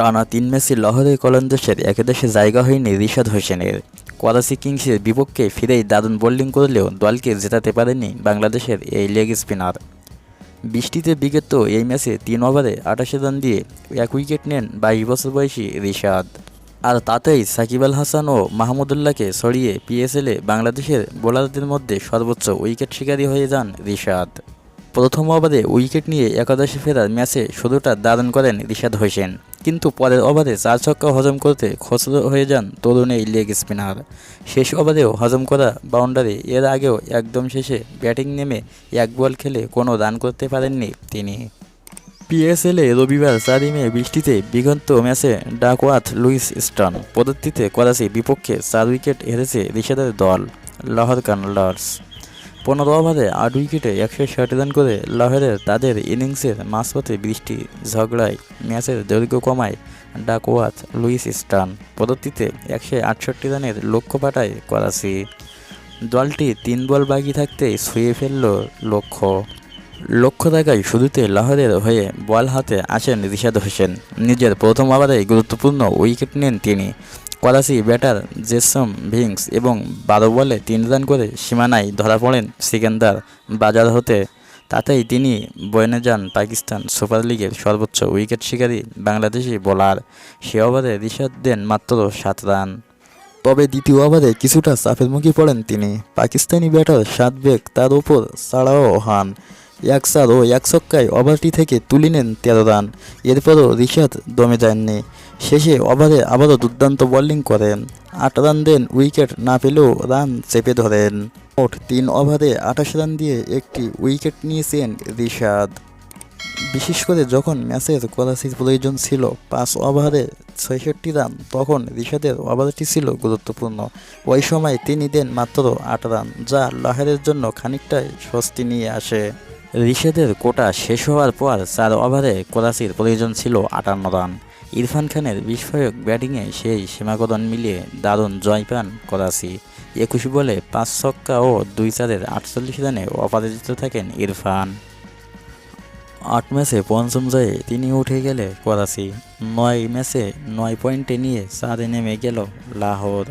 টানা তিন ম্যাচে লহরে কলন্দেশের একাদশে জায়গা হয়নি রিশাদ হোসেনের। করাচি কিংসের বিপক্ষে ফিরেই দারুণ বোলিং করলেও দলকে জেতাতে পারেনি বাংলাদেশের এই লেগ স্পিনার। বৃষ্টিতে বিগত এই ম্যাচে তিন ওভারে আটাশি রান দিয়ে এক উইকেট নেন বাইশ বছর বয়সী রিশাদ। আর তাতেই সাকিব আল হাসান ও মাহমুদুল্লাহকে সরিয়ে পিএসএলে বাংলাদেশের বোলারদের মধ্যে সর্বোচ্চ উইকেট শিকারী হয়ে যান রিশাদ। প্রথম ওভারে উইকেট নিয়ে একাদশে ফেরার ম্যাচে শুধুটা দারুণ করেন রিশাদ হোসেন। কিন্তু পরের ওভারে চার ছক্কা হজম করতে খসড়ো হয়ে যান তরুণ এই লেগ স্পিনার। শেষ ওভারেও হজম করা বাউন্ডারি এর আগেও একদম শেষে ব্যাটিং নেমে এক বল খেলে কোনো রান করতে পারেননি তিনি। পিএসএলে রবিবার চারই মে বৃষ্টিতে বিগত ম্যাচে ডাকওয়াথ লুইস স্টন পদ্ধতিতে করাচি বিপক্ষে চার উইকেট হেরেছে রিশাদের দল, লাহোর কানাডার্স পনেরো ওভারে আট উইকেটে একশো ষাট রান করে লাহোরের তাদের ইনিংসের মাঝপথে বৃষ্টি, ঝগড়ায় ম্যাচের দৈর্ঘ্য কমায় ডাকওয়াথ লুইস স্টান পদ্ধতিতে একশো আটষট্টি রানের লক্ষ্য পাঠায় করাচি। দলটি তিন বল বাকি থাকতেই ছুঁয়ে ফেলল লক্ষ্য। লক্ষ্য থাকায় শুরুতে লাহোরের হয়ে বল হাতে আসেন রিশাদ হোসেন। নিজের প্রথম ওভারে গুরুত্বপূর্ণ উইকেট নেন তিনি। করাচি ব্যাটার, জেসম ভিংস এবং বারো বলে তিন রান করে সীমানায় ধরা পড়েন সিকান্দার বাজার হতে। তাতেই তিনি বয়নে যান পাকিস্তান সুপার লিগের সর্বোচ্চ উইকেট শিকারী বাংলাদেশি বোলার। সে ওভারে রিশাদ দেন মাত্র সাত রান। তবে দ্বিতীয় ওভারে কিছুটা চাপের মুখে পড়েন তিনি। পাকিস্তানি ব্যাটার সাত বেগ তার উপর ছাড়াও হান। চার ও এক ছক্কায় ওভারটি থেকে তুলে নেন তেরো রান এরপরও রিশাদ দমে যাননি। শেষে ওভারে আবারও দুর্দান্ত বোলিং করেন। আট রান দেন, উইকেট না পেলেও রান চেপে ধরেন। মোট তিন ওভারে আঠাশ রান দিয়ে একটি উইকেট নিয়েছেন রিশাদ। বিশেষ করে যখন ম্যাচের করাচির প্রয়োজন ছিল, পাঁচ ওভারে ছয়ষট্টি রান, তখন রিশাদের ওভারটি ছিল গুরুত্বপূর্ণ। ওই সময় তিনি দেন মাত্র আট রান, যা লাহারের জন্য খানিকটাই স্বস্তি নিয়ে আসে। রিশাদের কোটা শেষ হওয়ার পর চার ওভারে করাচির প্রয়োজন ছিল আটান্ন রান। ইরফান খানের বিস্ফোরক ব্যাটিংয়ে সেই সীমাকরণ মিলিয়ে দারুণ জয় পান করাচি একুশ বলে পাঁচ ছক্কা ও দুই চারের আটচল্লিশ রানে অপরাজিত থাকেন ইরফান। আট ম্যাচে পঞ্চম জয়ে তিনি উঠে গেলে করাচি নয় ম্যাচে নয় পয়েন্টে নিয়ে চারে নেমে গেল লাহোর।